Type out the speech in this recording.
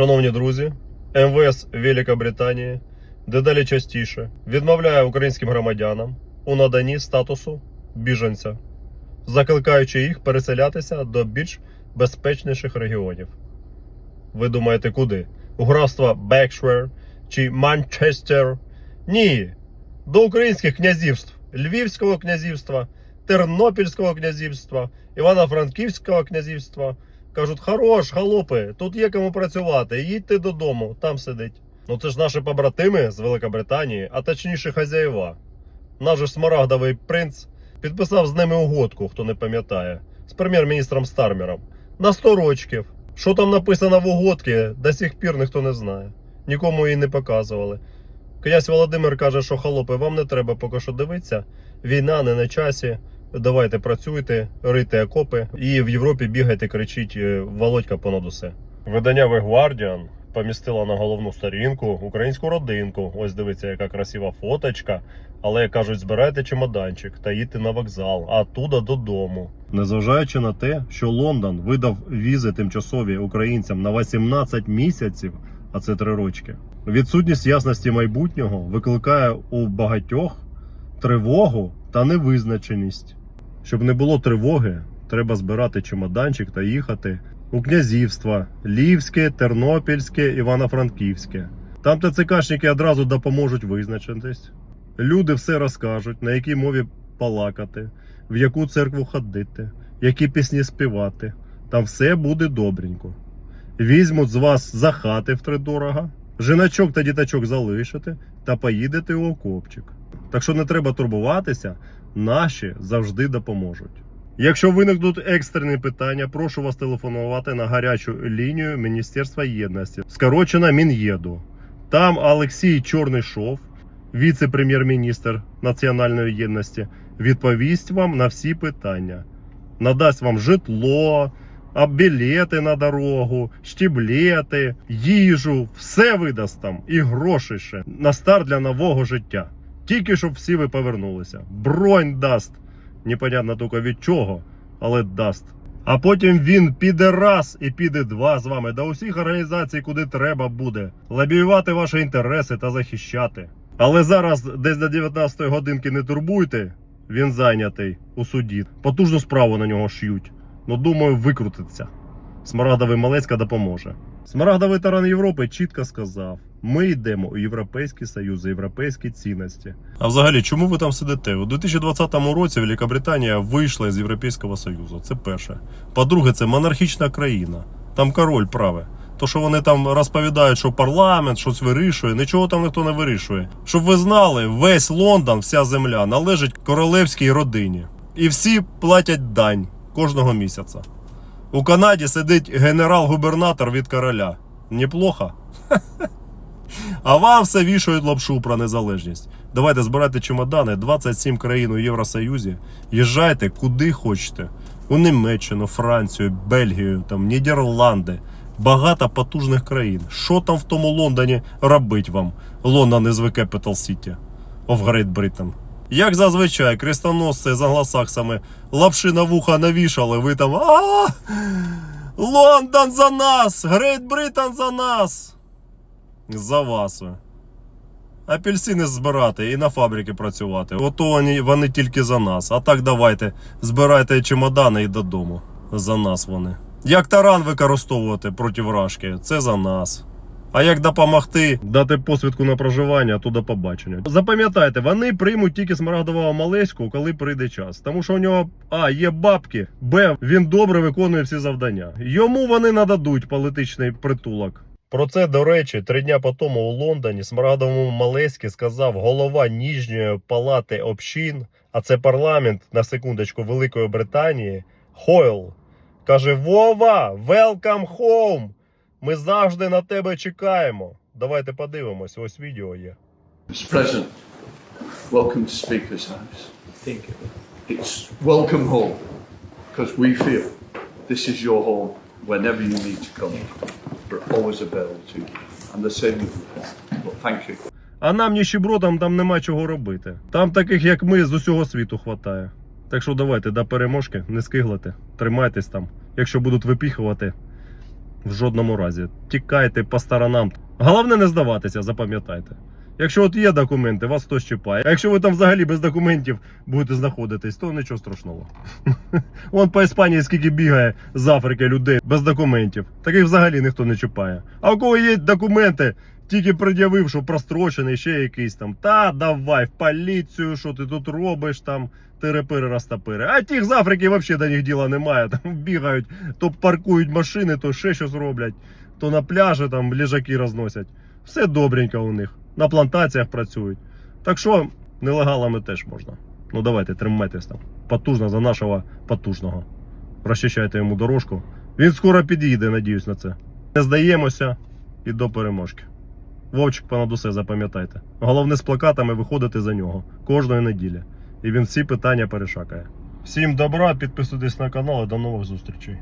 Шановні друзі, МВС Великобританії дедалі частіше відмовляє українським громадянам у наданні статусу біженця, закликаючи їх переселятися до більш безпечніших регіонів. Ви думаєте, куди? У графства Бекшвер чи Манчестер? Ні. До українських князівств Львівського князівства, Тернопільського князівства, Івано-Франківського князівства. Кажуть, хорош, халопи, тут є кому працювати, їдьте додому, там сидить. Ну це ж наші побратими з Великобританії, а точніше хазяєва. Наш же смарагдовий принц підписав з ними угодку, хто не пам'ятає, з прем'єр-міністром Стармером. На 100 рочків. Що там написано в угодці, до сих пір ніхто не знає. Нікому її не показували. Князь Володимир каже, що халопи, вам не треба поки що дивитися. Війна не на часі. Давайте працюйте, рийте окопи і в Європі бігайте, кричіть е, Володька понад усе. Видання The Guardian помістило на головну сторінку українську родинку. Ось дивіться, яка красива фоточка. Але кажуть, збирайте чемоданчик та їдьте на вокзал, а оттуда додому. Незважаючи на те, що Лондон видав візи тимчасові українцям на 18 місяців, а це три рочки. Відсутність ясності майбутнього викликає у багатьох тривогу та невизначеність. Щоб не було тривоги, треба збирати чемоданчик та їхати у князівства Львівське, Тернопільське, Івано-Франківське. Там ТЦКшники одразу допоможуть визначитись. Люди все розкажуть, на якій мові балакати, в яку церкву ходити, які пісні співати. Там все буде добренько. Візьмуть з вас за хати втридорога, жіночок та діточок залишите та поїдете у окопчик. Так що не треба турбуватися, наші завжди допоможуть. Якщо виникнуть екстрені питання, прошу вас телефонувати на гарячу лінію Міністерства єдності, скорочена Мін'єду. Там Олексій Чорнийшов, віце-прем'єр-міністр національної єдності, відповість вам на всі питання, надасть вам житло, білети на дорогу, штіблети, їжу, все видасть там і гроші ще на старт для нового життя. Тільки щоб всі ви повернулися. Бронь дасть. Непонятно тільки від чого, але дасть. А потім він піде раз і піде два з вами до усіх організацій, куди треба буде, лобіювати ваші інтереси та захищати. Але зараз десь до 19-ї годинки не турбуйте. Він зайнятий у суді. Потужну справу на нього ш'ють. Ну думаю, викрутиться. Смарагдовий Малецька допоможе. Смарагдовий таран Європи чітко сказав: ми йдемо у Європейський Союз, європейські цінності. А взагалі, чому ви там сидите? У 2020 році Великобританія вийшла з Європейського Союзу. Це перше. По-друге, це монархічна країна. Там король праве. То, що вони там розповідають, що парламент щось вирішує, нічого там ніхто не вирішує. Щоб ви знали, весь Лондон, вся земля належить королевській родині. І всі платять дань кожного місяця. У Канаді сидить генерал-губернатор від короля. Неплохо? А вам все вішають лапшу про незалежність. Давайте збирайте чемодани, 27 країн у Євросоюзі. Їжджайте куди хочете. У Німеччину, Францію, Бельгію, там, Нідерланди. Багато потужних країн. Що там в тому Лондоні робить вам? Лондон is the capital city of Great Britain. Як зазвичай, крестоносці з англосаксами лапши на вуха навішали, ви там. а Лондон за нас! Грейт Британ за нас! За вас. Апельсини збирати і на фабрики працювати. Ото вони, вони тільки за нас. А так давайте, збирайте чемодани і додому. За нас вони. Як таран використовувати проти вражки, це за нас. А як допомогти дати посвідку на проживання, то до побачення. Запам'ятайте, вони приймуть тільки смарагдового малеську, коли прийде час. Тому що у нього А, є бабки, Б, він добре виконує всі завдання. Йому вони нададуть політичний притулок. Про це, до речі, три дня по тому у Лондоні Смарагдовому Малеськи сказав голова Ніжньої палати общин, а це парламент на секундочку Великої Британії. Хойл каже: Вова, welcome home! Ми завжди на тебе чекаємо. Давайте подивимось, ось відео є. Mr. President, welcome to Speaker's House. Thank you. It's welcome home because we feel this is your home whenever you need to come. We're always available to you. And the same with you. But thank you. А нам ніщебродам там нема чого робити. Там таких, як ми, з усього світу хватає. Так що давайте до переможки, не скиглите, тримайтесь там. Якщо будуть випіхувати, В жодному разі. Тікайте по сторонам. Головне не здаватися, запам'ятайте. Якщо от є документи, вас хтось чіпає. А якщо ви там взагалі без документів будете знаходитись, то нічого страшного. Вон по Іспанії скільки бігає з Африки людей без документів. Таких взагалі ніхто не чіпає. А у кого є документи, тільки пред'явив, що прострочений, ще якийсь там. Та давай в поліцію, що ти тут робиш там. Тирепири розтопири. А тих з Африки взагалі до них діла немає. Там бігають, то паркують машини, то ще щось роблять, то на пляжі там ліжаки розносять. Все добренько у них. На плантаціях працюють. Так що нелегалами теж можна. Ну давайте, тримайтесь там. Потужно за нашого потужного. Розчищайте йому дорожку. Він скоро під'їде, надіюсь на це. Не здаємося і до переможки. Вовчик понад усе запам'ятайте. Головне з плакатами виходити за нього кожної неділі. І він всі питання перешакає. Всім добра, підписуйтесь на канал і до нових зустрічей.